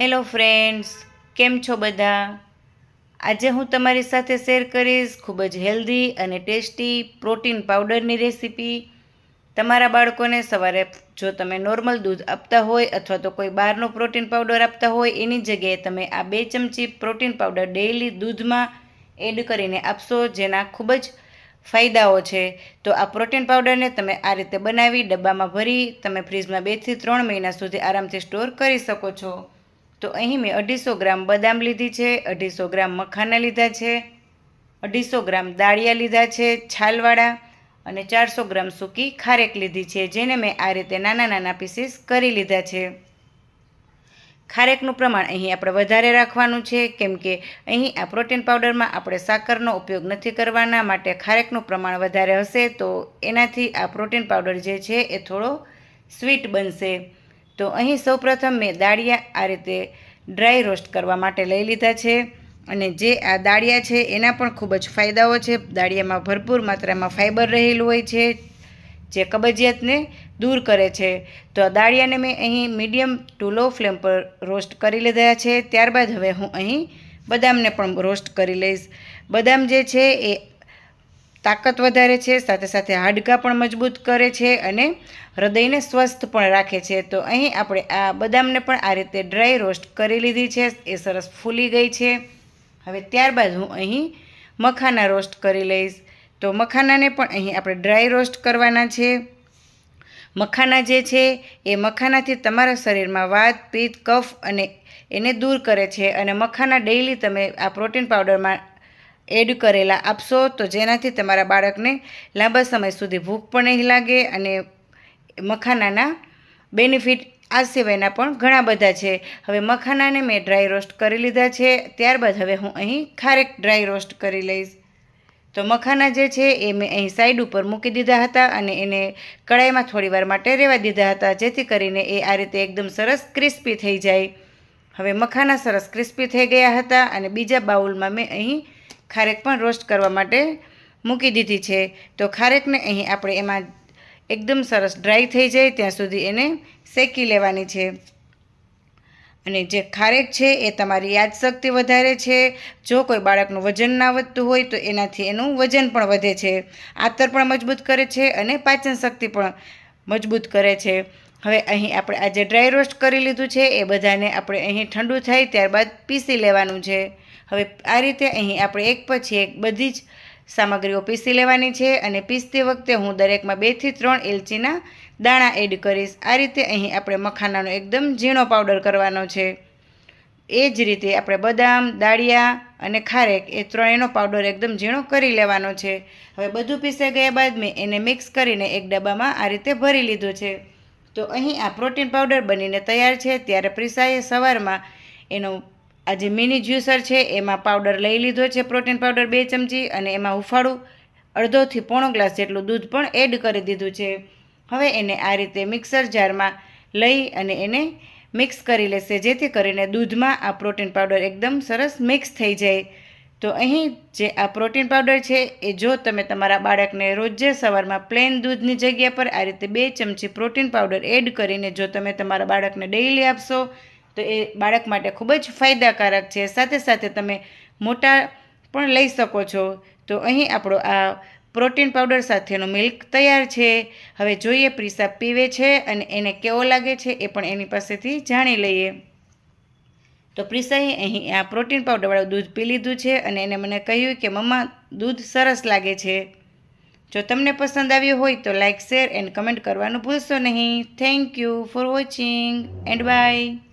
Hello friends કેમ છો બધા? આજે હું તમારી સાથે શેર કરીશ ખૂબ જ હેલ્ધી અને ટેસ્ટી પ્રોટીન પાવડરની રેસીપી તમારા બાળકોને સવારે જો તમે નોર્મલ દૂધ આપતા હોય અથવા તો કોઈ બહારનો પ્રોટીન પાવડર આપતા હોય, એની જગ્યાએ તમે આ બે ચમચી પ્રોટીન પાવડર ડેઈલી દૂધમાં એડ કરીને આપશો, જેના ખૂબ જ ફાયદાઓ છે. તો આ પ્રોટીન પાવડરને તમે આ રીતે બનાવી ડબ્બામાં ભરી, તમે ફ્રીજમાં બેથી ત્રણ મહિના સુધી આરામથી સ્ટોર કરી શકો છો. તો અહીં મેં અઢીસો ગ્રામ બદામ લીધી છે, અઢીસો ગ્રામ મખાના લીધા છે, અઢીસો ગ્રામ દાળિયા લીધા છે છાલવાળા અને ચારસો ગ્રામ સૂકી ખારેક લીધી છે, જેને મેં આ રીતે નાના નાના પીસીસ કરી લીધા છે. ખારેકનું પ્રમાણ અહીં આપણે વધારે રાખવાનું છે, કેમ કે અહીં આ પ્રોટીન પાવડરમાં આપણે સાકરનો ઉપયોગ નથી કરવાના, માટે ખારેકનું પ્રમાણ વધારે હશે, તો એનાથી આ પ્રોટીન પાવડર જે છે એ થોડો સ્વીટ બનશે. તો અહીં સૌપ્રથમ મેં દાળિયા આ રીતે ડ્રાય રોસ્ટ કરવા માટે લઈ લીધા છે અને જે આ દાળિયા છે એના પણ ખૂબ જ ફાયદાઓ છે. દાળિયામાં ભરપૂર માત્રામાં ફાઇબર રહેલું હોય છે, જે કબજિયાતને દૂર કરે છે. તો આ દાળિયાને મેં અહીં મીડિયમ ટુ લો ફ્લેમ પર રોસ્ટ કરી લીધા છે. ત્યારબાદ હવે હું અહીં બદામને પણ રોસ્ટ કરી લઈશ. બદામ જે છે એ તાકાત વધારે છે, સાથે સાથે હાડકાં પણ મજબૂત કરે છે અને હૃદયને સ્વસ્થ પણ રાખે છે. તો અહીં આપણે આ બદામને પણ આ રીતે ડ્રાય રોસ્ટ કરી લીધી છે. એ સરસ ફૂલી ગઈ છે. હવે ત્યારબાદ હું અહીં મખાના રોસ્ટ કરી લઈશ. તો મખાનાને પણ અહીં આપણે ડ્રાય રોસ્ટ કરવાના છે. મખાના જે છે, એ મખાનાથી તમારા શરીરમાં વાત, પિત્ત, કફ અને એને દૂર કરે છે. અને મખાના ડેઈલી તમે આ પ્રોટીન પાવડરમાં એડ કરેલા આપશો તો જેનાથી તમારા બાળકને લાંબા સમય સુધી ભૂખ પણ નહીં લાગે અને મખાનાના બેનિફિટ આ સિવાયના પણ ઘણા બધા છે. હવે મખાનાને મેં ડ્રાય રોસ્ટ કરી લીધા છે. ત્યારબાદ હવે હું અહીં ખારેક ડ્રાય રોસ્ટ કરી લઈશ. તો મખાના જે છે એ મેં અહીં સાઈડ ઉપર મૂકી દીધા હતા અને એને કડાઈમાં થોડીવાર માટે રહેવા દીધા હતા, જેથી કરીને એ આ રીતે એકદમ સરસ ક્રિસ્પી થઈ જાય. હવે મખાના સરસ ક્રિસ્પી થઈ ગયા હતા અને બીજા બાઉલમાં મેં અહીં ખારેક પણ રોસ્ટ કરવા માટે મૂકી દીધી છે. તો ખારેકને અહીં આપણે એમાં એકદમ સરસ ડ્રાય થઈ જાય ત્યાં સુધી એને શેકી લેવાની છે. અને જે ખારેક છે એ તમારી યાદશક્તિ વધારે છે. જો કોઈ બાળકનું વજન ના વધતું હોય તો એનાથી એનું વજન પણ વધે છે. આતર પણ મજબૂત કરે છે અને પાચન શક્તિ પણ મજબૂત કરે છે. હવે અહીં આપણે આજે ડ્રાય રોસ્ટ કરી લીધું છે એ બધાને આપણે અહીં ઠંડુ થાય ત્યારબાદ પીસી લેવાનું છે. હવે આ રીતે અહીં આપણે એક પછી એક બધી જ સામગ્રીઓ પીસી લેવાની છે અને પીસતી વખતે હું દરેકમાં બેથી ત્રણ એલચીના દાણા એડ કરીશ. આ રીતે અહીં આપણે મખાનાનો એકદમ ઝીણો પાવડર કરવાનો છે. એ જ રીતે આપણે બદામ, દાળિયા અને ખારેક એ ત્રણેયનો પાવડર એકદમ ઝીણો કરી લેવાનો છે. હવે બધું પીસાઈ ગયા બાદ મેં એને મિક્સ કરીને એક ડબ્બામાં આ રીતે ભરી લીધું છે. તો અહીં આ પ્રોટીન પાવડર બનીને તૈયાર છે. ત્યારે પ્રિસાએ સવારમાં એનો આ જે મિની જ્યુસર છે, એમાં પાવડર લઈ લીધો છે પ્રોટીન પાવડર બે ચમચી અને એમાં હુંફાળું અડધોથી પોણો ગ્લાસ જેટલું દૂધ પણ એડ કરી દીધું છે. હવે એને આ રીતે મિક્સર જારમાં લઈ અને એને મિક્સ કરી લેશે, જેથી કરીને દૂધમાં આ પ્રોટીન પાવડર એકદમ સરસ મિક્સ થઈ જાય. તો અહીં જે આ પ્રોટીન પાવડર છે, એ જો તમે તમારા બાળકને રોજે સવારમાં પ્લેન દૂધની જગ્યા પર આ રીતે બે ચમચી પ્રોટીન પાવડર એડ કરીને જો તમે તમારા બાળકને ડેઈલી આપશો તો એ બાળક માટે ખૂબ જ ફાયદાકારક છે. સાથે સાથે તમે મોટા પણ લઈ શકો છો. તો અહીં આપણો આ પ્રોટીન પાવડર સાથેનો મિલ્ક તૈયાર છે. હવે જોઈએ પ્રિસા પીવે છે અને એને કેવો લાગે છે એ પણ એની પાસેથી જાણી લઈએ. તો પ્રિસાએ અહીં આ પ્રોટીન પાવડરવાળું દૂધ પી લીધું છે અને એને મને કહ્યું કે, મમ્મા, દૂધ સરસ લાગે છે. જો તમને પસંદ આવ્યું હોય તો લાઇક શેર એન્ડ કમેન્ટ કરવાનું ભૂલશો નહીં. Thank you for watching and bye.